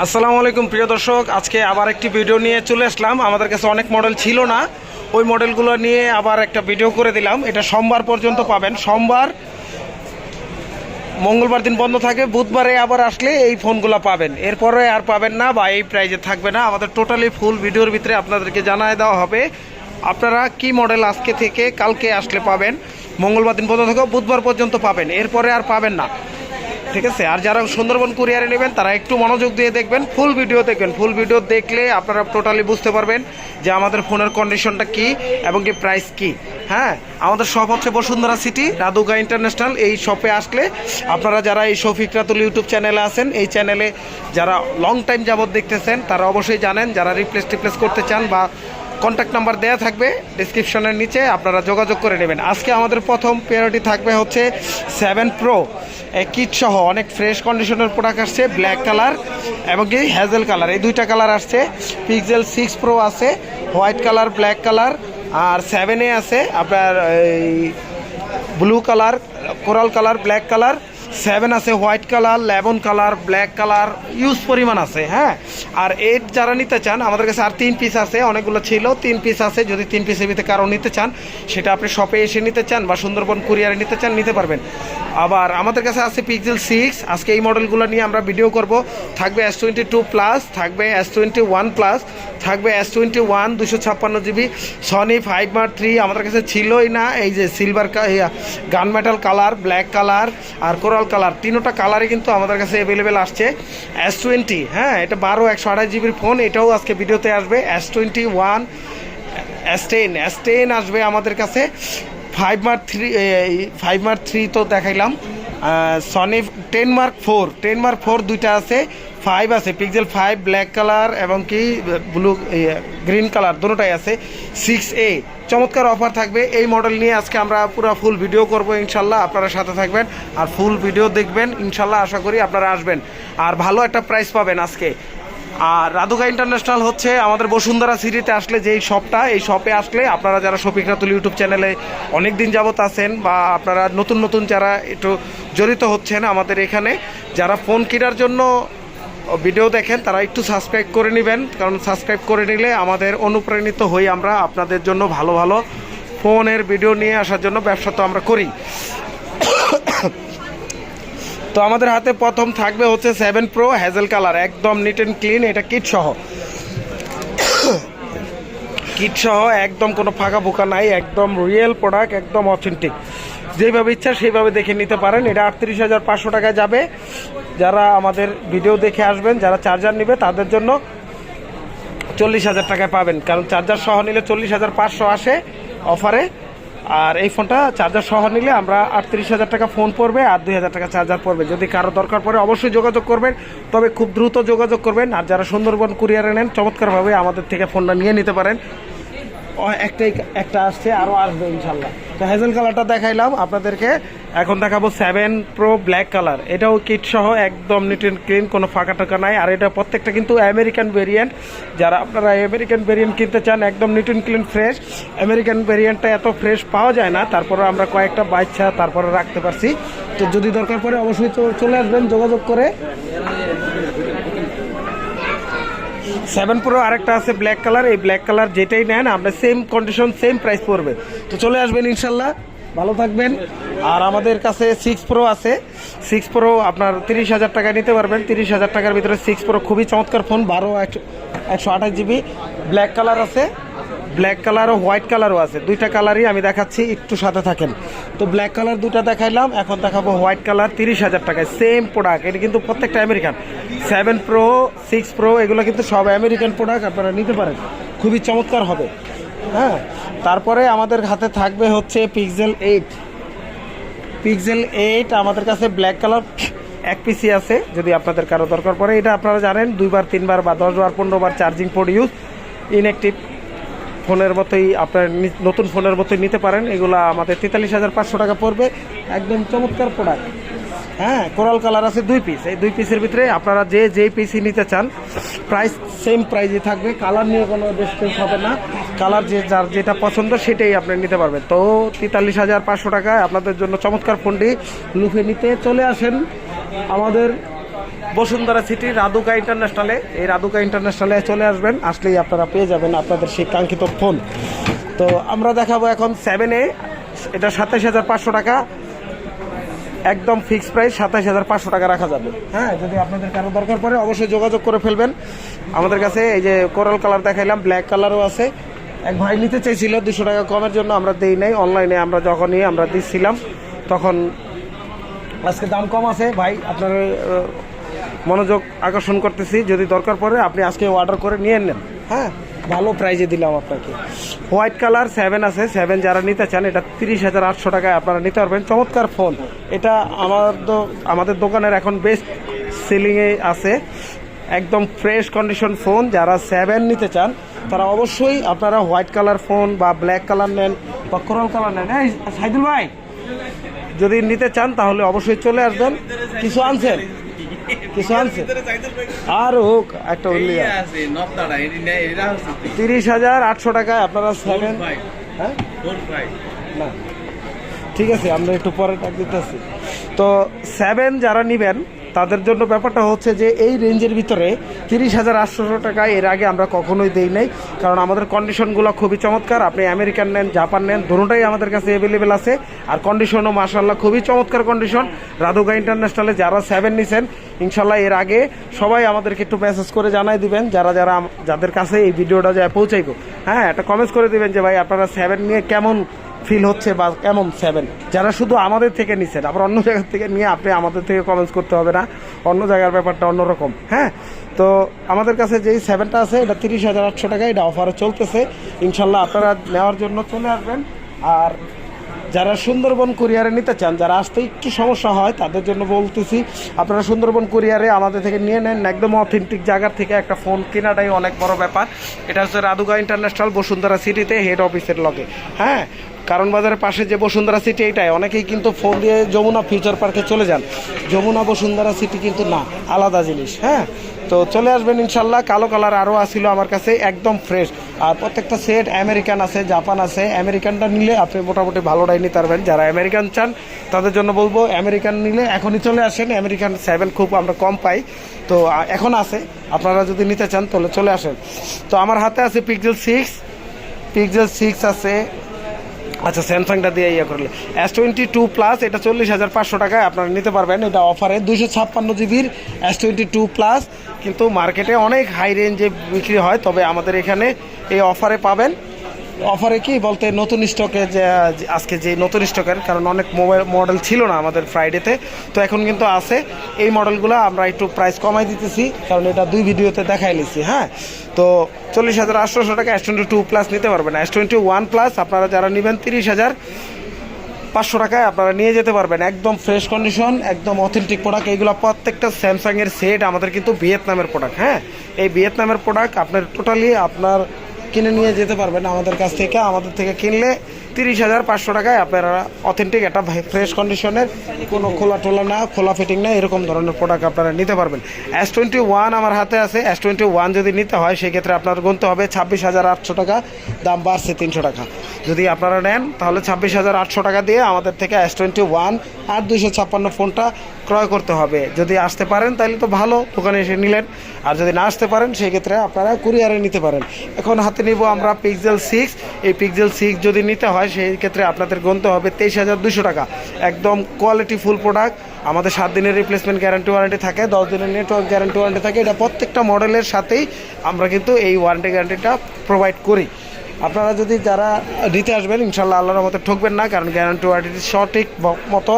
আসসালামু আলাইকুম, প্রিয় দর্শক। আজকে আবার একটি ভিডিও নিয়ে চলে আসলাম। আমাদের কাছে অনেক মডেল ছিল না। ওই মডেলগুলো নিয়ে আবার একটা ভিডিও করে দিলাম। এটা সোমবার পর্যন্ত পাবেন। সোমবার, মঙ্গলবার দিন বন্ধ থাকে। বুধবারে আবার আসলে এই ফোনগুলো পাবেন। এরপরে আর পাবেন না বা এই প্রাইজে থাকবে না। আমাদের টোটালি ফুল ভিডিওর ভিতরে আপনাদেরকে জানায় দেওয়া হবে। আপনারা কি মডেল আজকে থেকে কালকে আসলে পাবেন? মঙ্গলবার দিন বন্ধ থাকে বুধবার পর্যন্ত পাবেন। এরপরে আর পাবেন না। ঠিক আছে, আর যারা সুন্দরবন কুরিয়ারে নেবেন, তারা একটু মনোযোগ দিয়ে দেখবেন ফুল ভিডিও দেখবেন। ফুল ভিডিও দেখলে আপনারা টোটালি বুঝতে পারবেন যে আমাদের ফোনের কন্ডিশনটা কি এবং কি প্রাইস কি। হ্যাঁ আমাদের শপ হচ্ছে বসুন্ধরা সিটি রাদুগা ইন্টারন্যাশনাল এই শপে আসলে আপনারা যারা এই শফিক রাতুল ইউটিউব চ্যানেলে আছেন, এই চ্যানেলে যারা লং টাইম যাবত দেখতেছেন, তারা অবশ্যই জানেন, যারা রিপ্লেস টিপ্লেস করতে চান বা কন্ট্যাক্ট নাম্বার দেওয়া থাকবে ডিসক্রিপশনের নিচে, আপনারা যোগাযোগ করে নেবেন। আজকে আমাদের প্রথম পেয়ারটি থাকবে হচ্ছে সেভেন প্রো কিট সহ অনেক ফ্রেশ কন্ডিশনের প্রোডাক্ট আসছে ব্ল্যাক কালার এবং কি হ্যাজেল কালার এই দুইটা কালার আসছে পিক্সেল সিক্স প্রো আছে হোয়াইট কালার ব্ল্যাক কালার আর সেভেনে আছে আপনার এই blue colour coral colour black colour seven আছে white colour lemon colour black colour use পরিমাণ আছে হ্যাঁ? আর এইট যারা নিতে চান, আমাদের কাছে আর তিন পিস আছে, অনেকগুলো ছিল, তিন পিস আছে, যদি তিন পিসের ভিতরে কারও নিতে চান, সেটা আপনি শপে এসে নিতে চান বা সুন্দরবন কুরিয়ারে নিতে চান, নিতে পারবেন। আবার আমাদের কাছে আছে পিক্সেল সিক্স আজকে এই মডেলগুলো নিয়ে আমরা ভিডিও করব। থাকবে এস টোয়েন্টি টু প্লাস থাকবে এস টোয়েন্টি ওয়ান প্লাস থাকবে এস টোয়েন্টি ওয়ান দুশো ছাপ্পান্ন GB Sony five mark three আমাদের কাছে ছিলই না, এই যে silver gun metal colour black colour আর কোরাল কালার তিনোটা কালারই কিন্তু আমাদের কাছে অ্যাভেলেবেল আসছে। এস টোয়েন্টি হ্যাঁ এটা বারো, একশো আঠাশ জিবির ফোন এটাও আজকে ভিডিওতে আসবে। S twenty one S ten S ten আসবে আমাদের কাছে। Five mark three five mark three তো দেখাইলাম। Sony ten mark four ten mark four দুইটা আছে। ফাইভ আছে পিক্সেল ফাইভ ব্ল্যাক কালার এবং কি ব্লু গ্রিন কালার দুটোটাই আছে সিক্স এ চমৎকার অফার থাকবে। এই মডেল নিয়ে আজকে আমরা পুরো ফুল ভিডিও করব ইনশাল্লাহ, আপনারা সাথে থাকবেন আর ফুল ভিডিও দেখবেন, ইনশাল্লাহ আশা করি আপনারা আসবেন। আর ভালো একটা প্রাইস পাবেন আজকে। আর রাধুকা ইন্টারন্যাশনাল হচ্ছে আমাদের বসুন্ধরা সিটিতে আসলে যেই শপটা এই শপে আসলে আপনারা যারা শফিক রাতুল ইউটিউব চ্যানেলে অনেক দিন যাবত আছেন বা আপনারা নতুন নতুন যারা একটু জড়িত হচ্ছেন আমাদের এখানে, যারা ফোন কেনার জন্য ভিডিও দেখেন, তারা একটু সাবস্ক্রাইব করে নেবেন, কারণ সাবস্ক্রাইব করে নিলে আমাদের অনুপ্রাণিত হই আমরা আপনাদের জন্য ভালো ভালো ফোনের ভিডিও নিয়ে আসার জন্য ব্যবসা তো আমরা করি। তো আমাদের হাতে প্রথম থাকবে হচ্ছে সেভেন প্রো হ্যাজেল কালার একদম নিট অ্যান্ড ক্লিন এটা কিট সহ। কিট সহ একদম কোনো ফাঁকা ফোকা নাই, একদম রিয়েল প্রোডাক্ট একদম অথেন্টিক যেভাবে ইচ্ছা সেইভাবে দেখে নিতে পারেন। এটা আটত্রিশ হাজার পাঁচশো টাকায় যাবে। যারা আমাদের ভিডিও দেখে আসবেন, যারা চার্জার নেবে, তাদের জন্য চল্লিশ হাজার টাকায় পাবেন। কারণ চার্জার সহ নিলে চল্লিশ হাজার পাঁচশো আসে অফারে। আর এই ফোনটা চার্জার সহ নিলে আমরা আটত্রিশ হাজার টাকা ফোন পড়বে আর দুই হাজার টাকা চার্জার পড়বে। যদি কারও দরকার পড়ে অবশ্যই যোগাযোগ করবেন, তবে খুব দ্রুত যোগাযোগ করবেন। আর যারা সুন্দরবন কুরিয়ারে নেন, চমৎকারভাবে আমাদের থেকে ফোনটা নিয়ে নিতে পারেন। একটাই একটা আসছে আরও আসবে ইনশাল্লাহ। তো হ্যাজেল কালারটা দেখাইলাম আপনাদেরকে। এখন দেখাবো সেভেন প্রো ব্ল্যাক কালার এটাও কিট সহ একদম নিট অ্যান্ড ক্লিন কোনো ফাঁকা টাকা নাই। আর এটা প্রত্যেকটা কিন্তু আমেরিকান ভেরিয়েন্ট যারা আপনারা আমেরিকান ভেরিয়েন্ট কিনতে চান, একদম neat and clean fresh American ভেরিয়েন্টটা এত ফ্রেশ পাওয়া যায় না। তারপরে আমরা কয়েকটা বাচ্চা তারপরে রাখতে পারছি। তো যদি দরকার পড়ে অবশ্যই চলে আসবেন, যোগাযোগ করে। সেভেন প্রো আরেকটা আছে ব্ল্যাক কালার এই ব্ল্যাক কালার যেটাই নেন আপনার সেম কন্ডিশন সেম প্রাইস পড়বে। তো চলে আসবেন ইনশাল্লাহ। ভালো থাকবেন। আর আমাদের কাছে সিক্স প্রো আছে। সিক্স প্রো আপনার তিরিশ হাজার টাকা নিতে পারবেন। তিরিশ হাজার টাকার ভিতরে সিক্স প্রো খুবই চমৎকার ফোন বারো, একশো একশো আঠাশ জিবি ব্ল্যাক কালার আছে। ব্ল্যাক কালার ও হোয়াইট কালারও আছে। দুইটা কালারই আমি দেখাচ্ছি, একটু সাথে থাকেন। তো ব্ল্যাক কালার দুইটা দেখাইলাম, এখন দেখাবো হোয়াইট কালার তিরিশ হাজার টাকায়। সেম প্রোডাক্ট এটা কিন্তু প্রত্যেকটা American seven pro six pro এগুলো কিন্তু সব আমেরিকান প্রোডাক্ট আপনারা নিতে পারেন। খুবই চমৎকার হবে। হ্যাঁ তারপরে আমাদের হাতে থাকবে হচ্ছে পিক্সেল এইট পিক্সেল এইট আমাদের কাছে ব্ল্যাক কালার এক পিসি আছে, যদি আপনাদের কারও দরকার পড়ে। এটা আপনারা জানেন, দুইবার, তিনবার বা দশ বার, পনেরো বার চার্জিং পোর্ট ইউজ ইনঅ্যাক্টিভ ফোনের মতোই আপনার নতুন ফোনের মতোই নিতে পারেন। এগুলো আমাদের তেতাল্লিশ হাজার পাঁচশো টাকা পড়বে। একদম চমৎকার প্রোডাক্ট হ্যাঁ কোরাল কালার আছে দুই পিস এই দুই পিসের ভিতরে আপনারা যে যে পিসই নিতে চান প্রাইস সেম প্রাইজে থাকবে। কালার নিয়ে কোনো ডিসটেন্স হবে না। কালার যে, যার যেটা পছন্দ, সেটাই আপনি নিতে পারবেন। তো তেতাল্লিশ হাজার পাঁচশো টাকায় আপনাদের জন্য চমৎকার ফোনটি লুফে নিতে চলে আসেন আমাদের বসুন্ধরা সিটি রাধুকা ইন্টারন্যাশনালে। এই রাধুকা ইন্টারন্যাশনালে চলে আসবেন, আসলেই আপনারা পেয়ে যাবেন আপনাদের সেই কাঙ্ক্ষিত ফোন। তো আমরা দেখাবো এখন সেভেনে এটা সাতাশ হাজার পাঁচশো টাকা। একদম ফিক্স প্রাইস সাতাশ হাজার পাঁচশো টাকা রাখা যাবে। হ্যাঁ যদি আপনাদের কারও দরকার পড়ে, অবশ্যই যোগাযোগ করে ফেলবেন। আমাদের কাছে এই যে কোরাল কালার দেখাইলাম ব্ল্যাক কালারও আছে। এক ভাই নিতে চাইছিল দুশো টাকা কমের জন্য, আমরা দেই নাই। অনলাইনে আমরা যখনই আমরা দিচ্ছিলাম তখন আজকে দাম কম আছে। ভাই, আপনার মনোযোগ আকর্ষণ করতেছি, যদি দরকার পড়ে আপনি আজকে অর্ডার করে নিয়ে নেন। হ্যাঁ ভালো প্রাইজে দিলাম আপনাকে। হোয়াইট কালার সেভেন আছে সেভেন যারা নিতে চান, এটা তিরিশ হাজার আটশো টাকায় আপনারা নিতে পারবেন। চমৎকার ফোন এটা আমার দো- আমাদের দোকানের এখন বেস্ট সেলিংয়ে আছে। একদম ফ্রেশ কন্ডিশন ফোন যারা সেভেন নিতে চান, তারা অবশ্যই আপনারা হোয়াইট কালার ফোন বা ব্ল্যাক কালার নেন বা কোরাল কালার নেন। এই, সাইদুল ভাই, যদি নিতে চান তাহলে অবশ্যই চলে আসবেন। কিছু আনছেন? কিছু আর হোক একটা উল্লি তিরিশ হাজার আটশো টাকায় আপনারা সেভেন হ্যাঁ? না। ঠিক আছে আমরা একটু পরে টাক দিতেছি। তো সেভেন যারা নিবেন তাদের জন্য ব্যাপারটা হচ্ছে যে এই রেঞ্জের ভিতরে তিরিশ হাজার আটশো টাকা এর আগে আমরা কখনোই দেই নাই। কারণ আমাদের কন্ডিশনগুলো খুবই চমৎকার। আপনি আমেরিকান নেন, জাপান নেন, দুটোটাই আমাদের কাছে অ্যাভেলেবেল আছে। আর কন্ডিশনও মাসাল্লাহ খুবই চমৎকার কন্ডিশন রাধুগা ইন্টারন্যাশনালে যারা সেভেন নিছেন ইনশাল্লাহ এর আগে সবাই আমাদেরকে একটু মেসেজ করে জানাই দিবেন, যারা যারা যাদের কাছে এই ভিডিওটা যায় পৌঁছাইবো। হ্যাঁ একটা কমেন্টস করে দিবেন যে, ভাই, আপনারা সেভেন নিয়ে কেমন ফিল হচ্ছে বা কেমন সেভেন যারা শুধু আমাদের থেকে নিছেন, আবার অন্য জায়গার থেকে নিয়ে আপনি আমাদের থেকে কমেন্টস করতে হবে না। অন্য জায়গার ব্যাপারটা অন্যরকম হ্যাঁ? তো আমাদের কাছে যেই সেভেনটা আছে, এটা তিরিশ হাজার আটশো টাকা এটা অফারে চলতেছে। ইনশাল্লাহ আপনারা নেওয়ার জন্য চলে আসবেন। আর যারা সুন্দরবন কুরিয়ারে নিতে চান, যারা আসতে একটু সমস্যা হয়, তাদের জন্য বলতেছি, আপনারা সুন্দরবন কুরিয়ারে আমাদের থেকে নিয়ে নেন। একদম অথেন্টিক জায়গা থেকে একটা ফোন কেনাটাই অনেক বড় ব্যাপার। এটা হচ্ছে রাধুগা ইন্টারন্যাশনাল বসুন্ধরা সিটিতে হেড অফিসের লগে হ্যাঁ? কারণ বাজারের পাশে যে বসুন্ধরা সিটি এটাই অনেকেই কিন্তু ফোন দিয়ে যমুনা ফিউচার পার্কে চলে যান। যমুনা, বসুন্ধরা সিটি কিন্তু না, আলাদা জিনিস হ্যাঁ? তো চলে আসবেন ইনশাল্লাহ, কালো কালার আরও আসিল আমার কাছে, একদম ফ্রেশ আর প্রত্যেকটা সেট আমেরিকান আছে জাপান আছে আমেরিকানটা নিলে আপনি মোটামুটি ভালোটাই নিতে পারবেন। যারা আমেরিকান চান, তাদের জন্য বলব আমেরিকান নিলে এখনই চলে আসেন। আমেরিকান সেভেন খুব আমরা কম পাই। তো এখন আছে, আপনারা যদি নিতে চান, তাহলে চলে আসেন। তো আমার হাতে আছে পিক্সেল সিক্স পিক্সেল সিক্স আছে আচ্ছা স্যামসাংটা দিয়ে ইয়ে করলে। এস টোয়েন্টি টু প্লাস এটা চল্লিশ হাজার পাঁচশো টাকায় আপনারা নিতে পারবেন। এটা অফারে দুশো ছাপ্পান্ন জিবির এস টোয়েন্টি টু প্লাস কিন্তু মার্কেটে অনেক হাই রেঞ্জে বিক্রি হয়, তবে আমাদের এখানে এই অফারে পাবেন। অফারে কি বলতে নতুন স্টকে যে, আজকে যে নতুন স্টকের কারণ অনেক মোবাইল মডেল ছিল না আমাদের ফ্রাইডেতে তো এখন কিন্তু আছে। এই মডেলগুলো আমরা একটু প্রাইস কমাই দিতেছি, কারণ এটা দুই ভিডিওতে দেখাই নিছি হ্যাঁ? তো চল্লিশ হাজার আটশোশো টাকা এস টোয়েন্টি টু প্লাস নিতে পারবেন এস টোয়েন্টি ওয়ান প্লাস আপনারা যারা নেবেন তিরিশ হাজার পাঁচশো টাকায় আপনারা নিয়ে যেতে পারবেন। একদম ফ্রেশ কন্ডিশন একদম অথেন্টিক প্রোডাক্ট এইগুলো প্রত্যেকটা স্যামসাংয়ের সেট আমাদের কিন্তু ভিয়েতনামের প্রোডাক্ট হ্যাঁ? এই ভিয়েতনামের প্রোডাক্ট আপনার টোটালি আপনার কিনে নিয়ে যেতে পারবেন আমাদের কাছ থেকে। আমাদের থেকে কিনলে তিরিশ হাজার পাঁচশো টাকায় আপনারা অথেন্টিক একটা ফ্রেশ কন্ডিশনের কোনো খোলা টোলা না, খোলা ফিটিং না, এরকম ধরনের প্রোডাক্ট আপনারা নিতে পারবেন। এস টোয়েন্টি ওয়ান আমার হাতে আছে। এস টোয়েন্টি ওয়ান যদি নিতে হয়, সেক্ষেত্রে আপনার গুনতে হবে ছাব্বিশ হাজার আটশো টাকা। দাম বাড়ছে তিনশো টাকা। যদি আপনারা নেন, তাহলে ছাব্বিশ হাজার আটশো টাকা দিয়ে আমাদের থেকে এস টোয়েন্টি ওয়ান আর দুইশো ছাপ্পান্ন ফোনটা ক্রয় করতে হবে। যদি আসতে পারেন, তাহলে তো ভালো, দোকানে এসে নিলেন। আর যদি না আসতে পারেন সেই ক্ষেত্রে আপনারা কুরিয়ারে নিতে পারেন। এখন হাতে নিব আমরা পিক্সেল সিক্স এই পিক্সেল সিক্স যদি নিতে হয় সেই ক্ষেত্রে আপনাদের গুনতে হবে তেইশ হাজার দুশো টাকা। একদম কোয়ালিটি ফুল প্রোডাক্ট আমাদের সাত দিনের রিপ্লেসমেন্ট গ্যারান্টি ওয়ারেন্টি থাকে, দশ দিনের নেটওয়ার্ক গ্যারান্টি ওয়ারেন্টি থাকে। এটা প্রত্যেকটা মডেলের সাথেই আমরা কিন্তু এই ওয়ারেন্টি গ্যারান্টিটা প্রোভাইড করি। আপনারা যদি যারা নিতে আসবেন, ইনশাল্লাহ আল্লাহর মতো ঠকবেন না, কারণ গ্যারান্টি ওয়ারেন্টি সঠিক মতো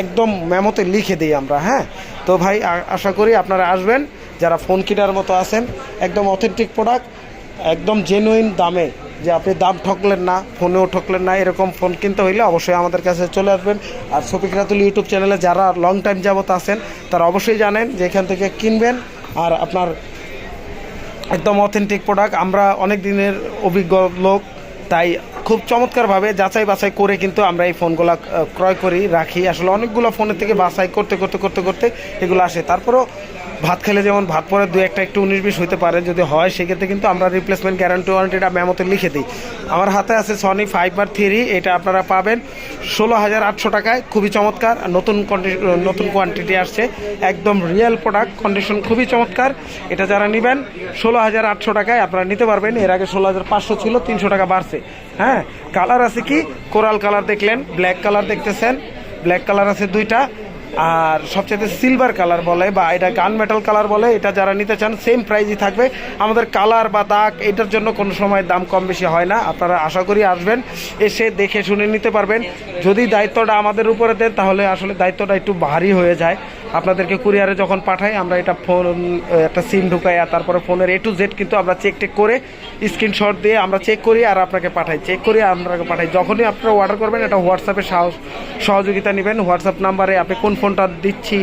একদম মেমোতে লিখে দিই আমরা হ্যাঁ? তো ভাই আশা করি আপনারা আসবেন, যারা ফোন কেনার মতো আছেন, একদম অথেন্টিক প্রোডাক্ট একদম জেনুইন দামে, যে আপনি দাম ঠকলেন না ফোনেও ঠকলেন না, এরকম ফোন কিনতে হইলে অবশ্যই আমাদের কাছে চলে আসবেন। আর শফিক রাতুল ইউটিউব চ্যানেলে যারা লং টাইম যাবত আছেন, তারা অবশ্যই জানেন যে এখান থেকে কিনবেন, আর আপনার একদম অথেন্টিক প্রোডাক্ট আমরা অনেক দিনের অভিজ্ঞ লোক, তাই খুব চমৎকারভাবে যাচাই বাছাই করে কিন্তু আমরা এই ফোনগুলো ক্রয় করি, রাখি। আসলে অনেকগুলো ফোনের থেকে বাছাই করতে করতে করতে করতে এগুলো আসে। তারপরেও ভাত খেলে যেমন ভাত পরে দু একটা একটু উনিশ বিশ হতে পারে যদি হয়, সেক্ষেত্রে কিন্তু আমরা রিপ্লেসমেন্ট গ্যারান্টি ওয়ারেন্টিটা মেমোতে লিখে দিই। আমার হাতে আছে সনি ফাইভ বার থ্রি এটা আপনারা পাবেন। ষোলো হাজার আটশো টাকায়, খুবই চমৎকার। নতুন নতুন কোয়ান্টিটি আসছে। একদম রিয়েল প্রোডাক্ট কন্ডিশন খুবই চমৎকার। এটা যারা নেবেন, ষোলো হাজার আটশো টাকায় আপনারা নিতে পারবেন। এর আগে ষোলো হাজার পাঁচশো ছিল, তিনশো টাকা বাড়ছে। হ্যাঁ কালার আছে কি? কোরাল কালার দেখলেন ব্ল্যাক কালার দেখতেছেন। ব্ল্যাক কালার আছে দুইটা। আর সবচেয়ে সিলভার কালার বলে বা এটা গান মেটাল কালার বলে, এটা যারা নিতে চান সেম প্রাইজই থাকবে। আমাদের কালার বা দাগ, এটার জন্য কোনো সময় দাম কম বেশি হয় না। আপনারা আশা করি আসবেন, এসে দেখে শুনে নিতে পারবেন। যদি দায়িত্বটা আমাদের উপরে দেন, তাহলে আসলে দায়িত্বটা একটু ভারী হয়ে যায়। আপনাদেরকে কুরিয়ারে যখন পাঠাই, আমরা এটা ফোন একটা সিম ঢুকাই, আর তারপরে ফোনের এ টু জেড কিন্তু আমরা চেক টেক করে স্ক্রিনশট দিয়ে আমরা চেক করি আর আপনাকে পাঠাই। চেক করি আর আপনাকে পাঠাই। যখনই আপনারা অর্ডার করবেন, এটা হোয়াটসঅ্যাপে সহযোগিতা নেবেন। হোয়াটসঅ্যাপ নাম্বারে আপনি কোন ফোনটা দিচ্ছি।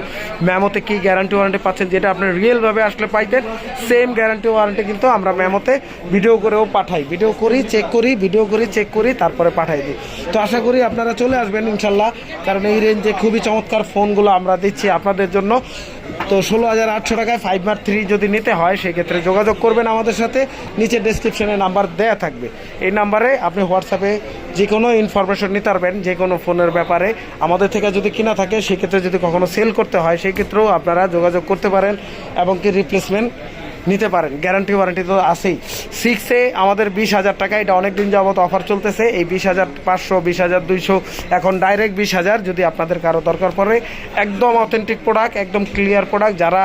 ম্যামোতে কি গ্যারান্টি ওয়ারেন্টি পাচ্ছেন যেটা আপনি রিয়েলভাবে আসলে পাইতেন সেম গ্যারান্টি ওয়ারেন্টি কিন্তু আমরা ম্যামোতে ভিডিও করেও পাঠাই। ভিডিও করি চেক করি ভিডিও করি চেক করি, তারপরে পাঠাই দিই। তো আশা করি আপনারা চলে আসবেন ইনশাল্লাহ, কারণ এই রেঞ্জে খুবই চমৎকার ফোনগুলো আমরা দিচ্ছি আপনাদের জন্য। তো ষোলো হাজার আটশো টাকায় ফাইভ মার থ্রি যদি নিতে হয়, সেক্ষেত্রে যোগাযোগ করবেন আমাদের সাথে। নিচে ডিসক্রিপশানে নাম্বার দেয়া থাকবে। এই নাম্বারে আপনি হোয়াটসঅ্যাপে যে কোনো ইনফরমেশন নিতে পারবেন যে কোনো ফোনের ব্যাপারে। আমাদের থেকে যদি কিনা থাকে, সেক্ষেত্রে যদি কখনো সেল করতে হয়, সেক্ষেত্রেও আপনারা যোগাযোগ করতে পারেন এবং কি রিপ্লেসমেন্ট নিতে পারেন। গ্যারান্টি ওয়ারেন্টি তো আছেই। সিক্সে আমাদের বিশ হাজার টাকা, এটা অনেক দিন যাবত অফার চলতেছে। এই বিশ হাজার পাঁচশো, বিশ হাজার দুইশো, এখন ডাইরেক্ট বিশ হাজার যদি আপনাদের কারও দরকার পড়ে, একদম অথেন্টিক প্রোডাক্ট একদম ক্লিয়ার প্রোডাক্ট যারা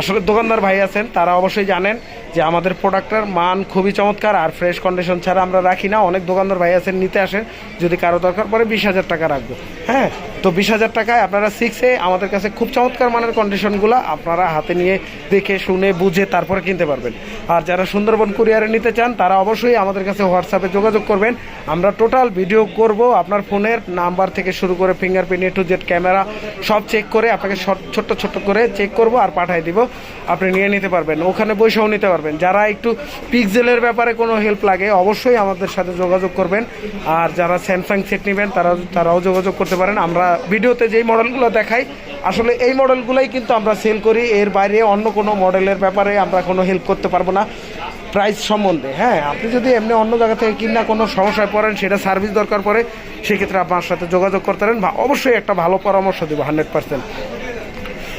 আসলে দোকানদার ভাই আছেন, তারা অবশ্যই জানেন যে আমাদের প্রোডাক্টের মান খুবই চমৎকার, আর ফ্রেশ কন্ডিশন ছাড়া আমরা রাখি না। অনেক দোকানদার ভাই আছেন, নিতে আসেন, যদি কারও দরকার পড়ে বিশ হাজার টাকা রাখব। হ্যাঁ তো বিশ হাজার টাকায় আপনারা সিক্সে আমাদের কাছে খুব চমৎকার মানের কন্ডিশনগুলো আপনারা হাতে নিয়ে দেখে, শুনে, বুঝে তারপরে কিনতে পারবেন। আর যারা সুন্দরবন কুরিয়ারে নিতে চান, তারা অবশ্যই আমাদের কাছে হোয়াটসঅ্যাপে যোগাযোগ করবেন। আমরা টোটাল ভিডিও করব আপনার ফোনের নাম্বার থেকে শুরু করে fingerprint A to Z camera সব চেক করে আপনাকে ছোট্ট ছোট্ট করে চেক করব আর পাঠিয়ে দিব। আপনি নিয়ে নিতে পারবেন, ওখানে বসেও নিতে পারবেন। যারা একটু পিক্সেলের ব্যাপারে কোনো হেল্প লাগে, অবশ্যই আমাদের সাথে যোগাযোগ করবেন। আর যারা স্যামসাং সেট নেবেন, তারা, তারাও যোগাযোগ করতে পারেন। আমরা ভিডিওতে যেই মডেলগুলো দেখাই, আসলে এই মডেলগুলোই কিন্তু আমরা সেল করি। এর বাইরে অন্য কোনো মডেলের ব্যাপারে আমরা কোনো হেল্প করতে পারব না। প্রাইস সম্বন্ধে হ্যাঁ আপনি যদি এমনি অন্য জায়গা থেকে কিনা কোনো সমস্যায় পড়েন, সেটা সার্ভিস দরকার পড়ে, সেক্ষেত্রে আপনার সাথে যোগাযোগ করতে পারেন বা অবশ্যই একটা ভালো পরামর্শ দেবো হান্ড্রেড পার্সেন্ট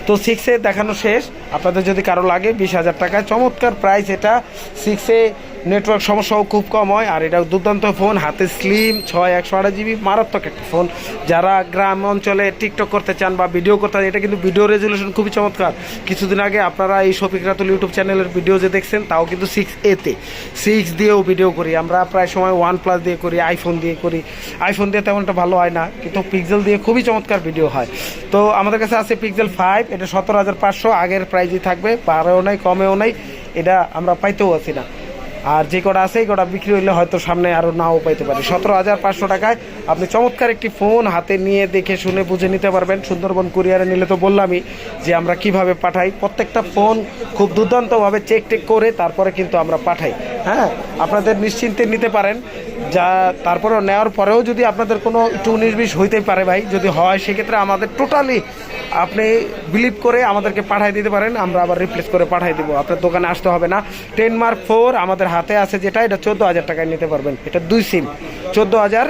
তো সিক্সে দেখানো শেষ। আপনাদের যদি কারও লাগে বিশ হাজার টাকায় চমৎকার প্রাইস এটা। সিক্সে নেটওয়ার্ক সমস্যাও খুব কম হয়, আর এটা দুর্দান্ত ফোন, হাতে স্লিম ছয়, একশো আড়াই জিবি মারাত্মক একটা ফোন। যারা গ্রাম অঞ্চলে টিকটক করতে চান বা ভিডিও করতে চান, এটা কিন্তু ভিডিও রেজলিউশন খুবই চমৎকার। কিছুদিন আগে আপনারা এই শফিক রাতুল ইউটিউব চ্যানেলের ভিডিও যে দেখছেন, তাও কিন্তু সিক্স এতে সিক্স দিয়েও ভিডিও করি। আমরা প্রায় সময় ওয়ান প্লাস দিয়ে করি আইফোন দিয়ে করি। আইফোন দিয়ে তেমনটা ভালো হয় না, কিন্তু পিক্সেল দিয়ে খুবই চমৎকার ভিডিও হয়। তো আমাদের কাছে আছে পিক্সেল ফাইভ এটা সতেরো হাজার পাঁচশো, আগের প্রাইজই থাকবে বাড়েও নাই, কমেও নাই, এটা আমরা পাইতেও আছি না। আর যে কটা আছে, এই কটা বিক্রি হইলে হয়তো সামনে আরও নাও পাইতে পারি। সতেরো হাজার পাঁচশো টাকায় আপনি চমৎকার একটি ফোন হাতে নিয়ে দেখে শুনে বুঝে নিতে পারবেন। সুন্দরবন কুরিয়ারে নিলে তো বললামই যে আমরা কীভাবে পাঠাই। প্রত্যেকটা ফোন খুব দুর্দান্তভাবে চেক টেক করে তারপরে কিন্তু আমরা পাঠাই। হ্যাঁ আপনাদের নিশ্চিন্তে নিতে পারেন। যা তারপরে নেওয়ার পরেও যদি আপনাদের কোনো একটু উনিশ বিশ হইতেই পারে ভাই, যদি হয়, সেক্ষেত্রে আমাদের টোটালি আপনি বিলিভ করে আমাদেরকে পাঠিয়ে দিতে পারেন, আমরা আবার রিপ্লেস করে পাঠিয়ে দেবো। আপনার দোকানে আসতে হবে না। টেন মার্ক ফোর আমাদের হাতে আছে যেটা, এটা চোদ্দ হাজার টাকায় নিতে পারবেন। এটা দুই সিম চোদ্দ হাজার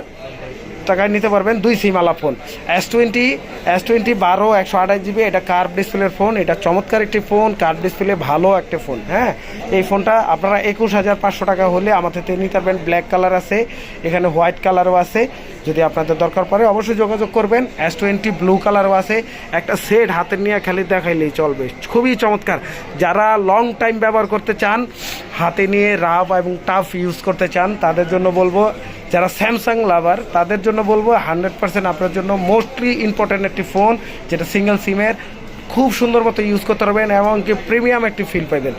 টাকায় নিতে পারবেন দুই সিম আলা phone. S twenty S twenty বারো, একশো আঠাশ জিবি, এটা কার্ভ ডিসপ্লের ফোন এটা চমৎকার একটি ফোন কার্ভ ডিসপ্লে ভালো একটা ফোন হ্যাঁ? এই ফোনটা আপনারা একুশ হাজার পাঁচশো টাকা হলে আমাদের থেকে নিতে পারবেন। ব্ল্যাক কালার আছে, এখানে হোয়াইট কালারও আছে। যদি আপনাদের দরকার পড়ে অবশ্যই যোগাযোগ করবেন। এস টোয়েন্টি ব্লু কালারও আছে। একটা সেট হাতে নিয়ে খালি দেখাইলেই চলবে। খুবই চমৎকার। যারা লং টাইম ব্যবহার করতে চান, হাতে নিয়ে রাফ এবং টাফ ইউজ করতে চান, তাদের জন্য বলব যারা স্যামসাং লাভার তাদের জন্য বলব হান্ড্রেড পার্সেন্ট আপনার জন্য মোস্টলি ইম্পর্ট্যান্ট একটি ফোন যেটা সিঙ্গেল সিমের খুব সুন্দর মতো ইউজ করতে পারবেন এবং কি প্রিমিয়াম একটি ফিল পাবেন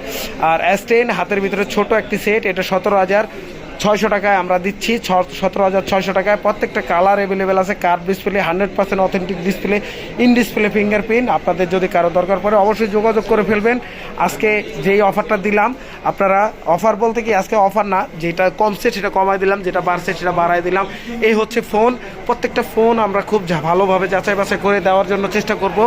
আর অ্যাস টেন হাতের ভিতরে ছোট একটি সেট এটা সতেরো হাজার ছয়শো টাকায় আমরা দিচ্ছি সতেরো হাজার ছয়শো টাকায়। প্রত্যেকটা কালার অ্যাভেলেবেল আছে curve display hundred percent authentic display in display fingerprint আপনাদের যদি কারও দরকার পড়ে, অবশ্যই যোগাযোগ করে ফেলবেন। আজকে যেই অফারটা দিলাম, আপনারা অফার বলতে কি, আজকে অফার না, যেটা কমছে সেটা কমাই দিলাম, যেটা বাড়ছে সেটা বাড়াই দিলাম। এই হচ্ছে ফোন প্রত্যেকটা ফোন আমরা খুব ভালোভাবে যাচাই বাছাই করে দেওয়ার জন্য চেষ্টা করব।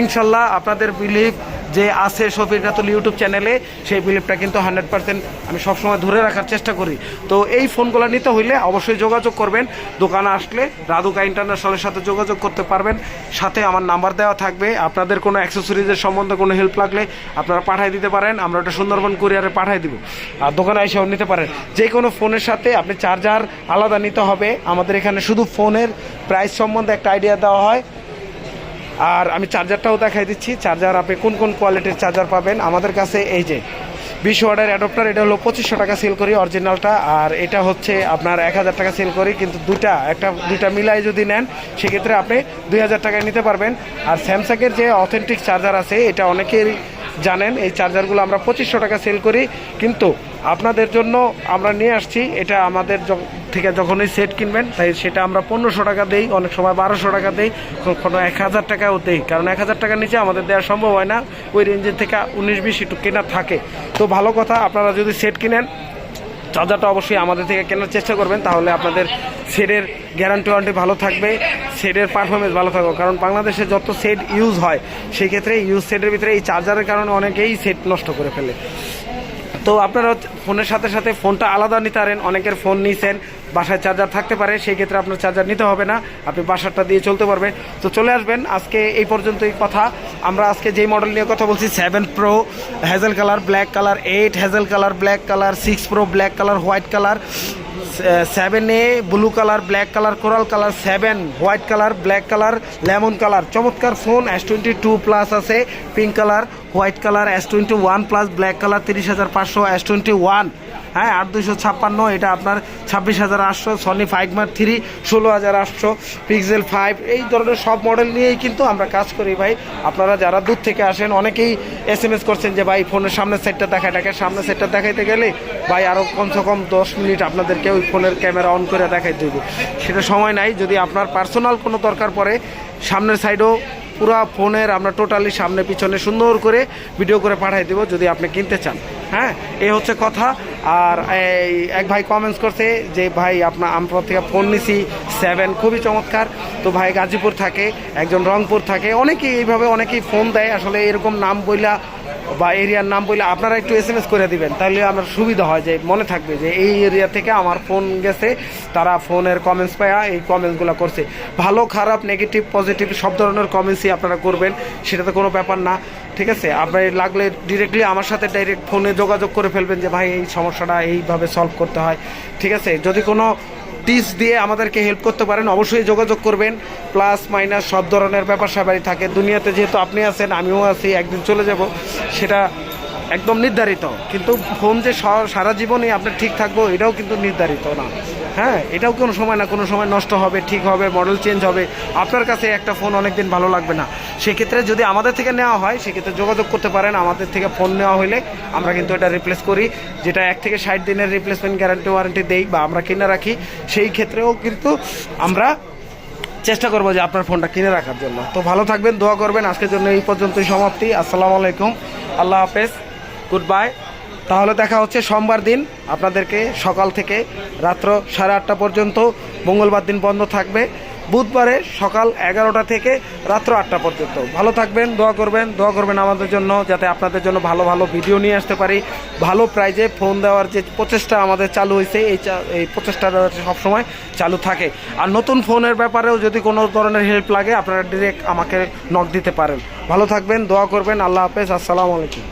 ইনশাল্লাহ আপনাদের বিলিভ যে আছে শফির কাতুল ইউটিউব চ্যানেলে, সেই বিলিপটা কিন্তু হান্ড্রেড পার্সেন্ট আমি সবসময় ধরে রাখার চেষ্টা করি। তো এই ফোনগুলো নিতে হইলে অবশ্যই যোগাযোগ করবেন। দোকানে আসলে রাধুকা ইন্টারন্যাশনালের সাথে যোগাযোগ করতে পারবেন। সাথে আমার নাম্বার দেওয়া থাকবে। আপনাদের কোনো অ্যাক্সেসরিজের সম্বন্ধে কোনো হেল্প লাগলে আপনারা পাঠিয়ে দিতে পারেন। আমরা ওটা সুন্দরবন কুরিয়ারে পাঠিয়ে দিব। আর দোকানে এসেও নিতে পারেন। যে কোনো ফোনের সাথে আপনি চার্জার আলাদা নিতে হবে। আমাদের এখানে শুধু ফোনের প্রাইস সম্বন্ধে একটা আইডিয়া দেওয়া হয়। আর আমি চার্জারটাও দেখাই দিচ্ছি। চার্জার আপনি কোন কোন কোয়ালিটির চার্জার পাবেন? আমাদের কাছে এই যে বিশ ওয়ার্ডের অ্যাডপ্টার এটা হলো পঁচিশশো টাকা সেল করি অরিজিনালটা আর এটা হচ্ছে আপনার এক হাজার টাকা সেল করি, কিন্তু দুটা একটা দুটা মিলাই যদি নেন, সেক্ষেত্রে আপনি দুই হাজার টাকায় নিতে পারবেন। আর স্যামসাংয়ের যে অথেন্টিক চার্জার আছে, এটা অনেকেরই জানেন, এই চার্জারগুলো আমরা পঁচিশশো টাকা সেল করি। কিন্তু আপনাদের জন্য আমরা নিয়ে আসছি, এটা আমাদের থেকে যখনই সেট কিনবেন, তাই সেটা আমরা পনেরোশো টাকা দেই, অনেক সময় বারোশো টাকা দেই, কখনো এক হাজার টাকাও দেই। কারণ এক হাজার টাকার নিচে আমাদের দেওয়া সম্ভব হয় না। ওই রেঞ্জের থেকে উনিশ বিশ একটু কেনা থাকে। তো ভালো কথা, আপনারা যদি সেট কিনেন চার্জারটা অবশ্যই আমাদের থেকে কেনার চেষ্টা করবেন, তাহলে আপনাদের সেটের গ্যারান্টি ওয়ারেন্টি ভালো থাকবে, সেটের পারফরমেন্স ভালো থাকবে। কারণ বাংলাদেশে যত সেট ইউজ হয় সেই ক্ষেত্রে ইউজ সেটের ভিতরে এই চার্জারের কারণে অনেকেই সেট নষ্ট করে ফেলে। তো আপনারা ফোনের সাথে সাথে ফোনটা আলাদা নিতে পারেন, অনেকের ফোন নিছেন বাসায় চার্জার থাকতে পারে, সেই ক্ষেত্রে আপনার চার্জার নিতে হবে না। আপনি বাসারটা দিয়ে চলতে পারবে তো চলে আসবেন। আজকে এই পর্যন্তই কথা। আমরা আজকে যেই মডেল নিয়ে কথা বলছি seven pro hazel colour black colour eight hazel colour black colour six pro black colour white colour seven A blue colour black colour coral colour seven white colour black colour lemon colour চমৎকার phone S twenty two plus আছে pink colour white colour S twenty one plus black colour তিরিশ হাজার পাঁচশো S twenty one হ্যাঁ আট দুশো ছাপ্পান্ন, এটা আপনার ছাব্বিশ হাজার আটশো সনি ফাইভ মার থ্রি ষোলো হাজার আটশো পিক্সেল ফাইভ এই ধরনের সব মডেল নিয়েই কিন্তু আমরা কাজ করি ভাই। আপনারা যারা দূর থেকে আসেন, অনেকেই এস এম এস করছেন যে, ভাই ফোনের সামনের সেটটা দেখায় টাকা সামনের সেটটা দেখাইতে গেলে, ভাই আরও কমসে কম দশ মিনিট আপনাদেরকে ওই ফোনের ক্যামেরা অন করে দেখাই দেবো। সেটা সময় নাই, যদি আপনার পার্সোনাল কোনো দরকার পড়ে, সামনের সাইডও পুরো ফোনের আমরা টোটালি সামনে পিছনে সুন্দর করে ভিডিও করে পাঠাই দেবো, যদি আপনি কিনতে চান। হ্যাঁ এ হচ্ছে কথা। আর এই এক ভাই কমেন্টস করছে যে, ভাই আপনার আমপুর থেকে ফোন নিছি সেভেন খুবই চমৎকার। তো ভাই গাজীপুর থাকে, একজন রংপুর থাকে, অনেকেই এইভাবে, অনেকেই ফোন দেয়। আসলে এরকম নাম বইলা বা এরিয়ার নাম বলে আপনারা একটু এস এম এস করে দিবেন, তাহলে আমার সুবিধা হয় যে মনে থাকবে যে এই এরিয়া থেকে আমার ফোন গেছে, তারা ফোনের কমেন্টস পায়া, এই কমেন্টসগুলো করছে। ভালো, খারাপ নেগেটিভ পজিটিভ সব ধরনের কমেন্টসই আপনারা করবেন, সেটা তো কোনো ব্যাপার না, ঠিক আছে? আপনার লাগলে ডিরেক্টলি আমার সাথে ডাইরেক্ট ফোনে যোগাযোগ করে ফেলবেন যে, ভাই, এই সমস্যাটা এইভাবে সলভ করতে হয়। ঠিক আছে? যদি কোনো টিপস দিয়ে আমাদেরকে হেল্প করতে পারেন, অবশ্যই যোগাযোগ করবেন। প্লাস মাইনাস সব ধরনের ব্যাপার স্যাপারই থাকে। দুনিয়াতে যেহেতু আপনি আছেন, আমিও আছি, একদিন চলে যাব। সেটা একদম নির্ধারিত। কিন্তু ফোন যে সারা জীবনই আপনার ঠিক থাকব, এটাও কিন্তু নির্ধারিত না। হ্যাঁ এটাও কোনো সময় না, কোনো সময় নষ্ট হবে, ঠিক হবে মডেল চেঞ্জ হবে। আপনার কাছে একটা ফোন অনেক দিন ভালো লাগবে না। সেক্ষেত্রে যদি আমাদের থেকে নেওয়া হয়, সেক্ষেত্রে যোগাযোগ করতে পারেন। আমাদের থেকে ফোন নেওয়া হলে আমরা কিন্তু এটা রিপ্লেস করি। যেটা এক থেকে ষাট দিনের রিপ্লেসমেন্ট গ্যারান্টি ওয়ারেন্টি দেই বা আমরা কিনে রাখি, সেই ক্ষেত্রেও কিন্তু আমরা চেষ্টা করব যে আপনার ফোনটা কিনে রাখার জন্য। তো ভালো থাকবেন, দোয়া করবেন। আজকের জন্য এই পর্যন্তই সমাপ্তি। আসসালামু আলাইকুম। আল্লাহ হাফেজ। গুড বাই তাহলে দেখা হচ্ছে সোমবার দিন। আপনাদেরকে সকাল থেকে রাত্র সাড়ে আটটা পর্যন্ত মঙ্গলবার দিন বন্ধ থাকবে। বুধবারে সকাল এগারোটা থেকে রাত্র আটটা পর্যন্ত। ভালো থাকবেন, দোয়া করবেন। দোয়া করবেন আমাদের জন্য, যাতে আপনাদের জন্য ভালো ভালো ভিডিও নিয়ে আসতে পারি। ভালো প্রাইজে ফোন দেওয়ার যে প্রচেষ্টা আমাদের চালু হয়েছে, এই এই প্রচেষ্টাটা সবসময় চালু থাকে। আর নতুন ফোনের ব্যাপারেও যদি কোনো ধরনের হেল্প লাগে, আপনারা ডিরেক্ট আমাকে নক দিতে পারেন। ভালো থাকবেন, দোয়া করবেন। আল্লাহ হাফেজ। আসসালামু আলাইকুম।